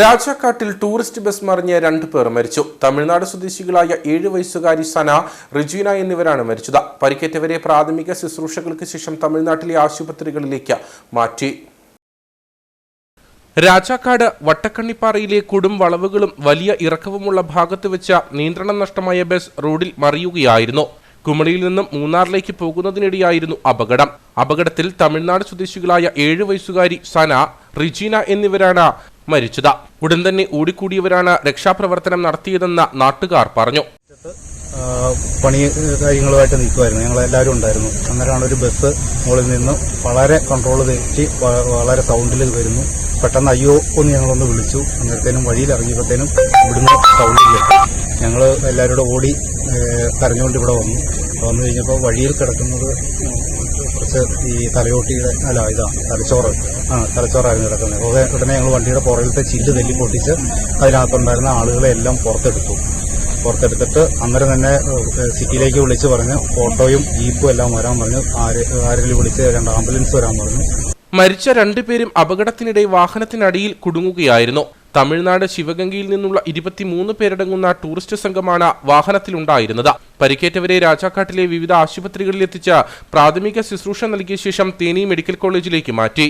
രാജാക്കാട്ടിൽ tourist bus മറിഞ്ഞ് രണ്ടു പേർ മരിച്ചു. തമിഴ്നാട് സ്വദേശികളായ ഏഴ് വയസ്സുകാരി സന റിജീന എന്നിവരാണ് മരിച്ചത്. പരിക്കേറ്റവരെ പ്രാഥമിക ശുശ്രൂഷകൾക്ക് ശേഷം തമിഴ്നാട്ടിലെ ആശുപത്രികളിലേക്ക് മാറ്റി. രാജാക്കാട് വട്ടക്കണ്ണിപ്പാറയിലെ കൊടും വളവുകളും വലിയ ഇറക്കവുമുള്ള ഭാഗത്ത് വെച്ച നിയന്ത്രണം നഷ്ടമായ ബസ് റോഡിൽ മറിയുകയായിരുന്നു. കുമളിയിൽ നിന്നും മൂന്നാറിലേക്ക് പോകുന്നതിനിടെയായിരുന്നു അപകടം. അപകടത്തിൽ തമിഴ്നാട് സ്വദേശികളായ ഏഴ് വയസ്സുകാരി സന റിജീന എന്നിവരാണ് മരിച്ചത്. ഉടൻ തന്നെ ഓടിക്കൂടിയവരാണ് രക്ഷാപ്രവർത്തനം നടത്തിയതെന്ന് നാട്ടുകാർ പറഞ്ഞു. പണി കാര്യങ്ങളുമായിട്ട് നിൽക്കുമായിരുന്നു ഞങ്ങൾ എല്ലാവരും ഉണ്ടായിരുന്നു. അന്നേരമാണ് ഒരു ബസ് മുകളിൽ നിന്ന് വളരെ കൺട്രോൾ തെറ്റി വളരെ സൗണ്ടിൽ വരുന്നു. പെട്ടെന്ന് അയ്യോ ഒന്ന് ഞങ്ങളൊന്ന് വിളിച്ചു. അന്നേരത്തേനും വഴിയിൽ ഇറങ്ങിയപ്പോഴത്തേനും ഇവിടുന്ന് സൗണ്ടിൽ ഞങ്ങൾ എല്ലാവരും കൂടെ ഓടി കരഞ്ഞുകൊണ്ട് ഇവിടെ വന്നു. വന്നു കഴിഞ്ഞപ്പോൾ വഴിയിൽ കിടക്കുന്നത് കുറച്ച് ഈ തലയോട്ടിയുടെ അല്ല ഇതാ തലച്ചോറ്. ആ തലച്ചോറായിരുന്നു കിടക്കുന്നത്. ഉടനെ ഉടനെ ഞങ്ങൾ വണ്ടിയുടെ പുറകിലത്തെ ചില്ല് തല്ലി പൊട്ടിച്ച് അതിനകത്തുണ്ടായിരുന്ന ആളുകളെ എല്ലാം പുറത്തെടുത്തു. പുറത്തെടുത്തിട്ട് അന്നേരം തന്നെ സിറ്റിയിലേക്ക് വിളിച്ച് പറഞ്ഞ് ഓട്ടോയും ജീപ്പും എല്ലാം വരാൻ പറഞ്ഞു ആര് ആരെങ്കിലും വിളിച്ച് രണ്ട് ആംബുലൻസ് വരാൻ പറഞ്ഞു. മരിച്ച രണ്ടുപേരും അപകടത്തിനിടെ വാഹനത്തിനടിയിൽ കുടുങ്ങുകയായിരുന്നു. തമിഴ്നാട് ശിവഗംഗയിൽ നിന്നുള്ള ഇരുപത്തിമൂന്ന് പേരടങ്ങുന്ന ടൂറിസ്റ്റ് സംഘമാണ് വാഹനത്തിലുണ്ടായിരുന്നത്. പരിക്കേറ്റവരെ രാജാക്കാട്ടിലെ വിവിധ ആശുപത്രികളിലെത്തിച്ച് പ്രാഥമിക ശുശ്രൂഷ നൽകിയ ശേഷം തേനി മെഡിക്കൽ കോളേജിലേക്ക് മാറ്റി.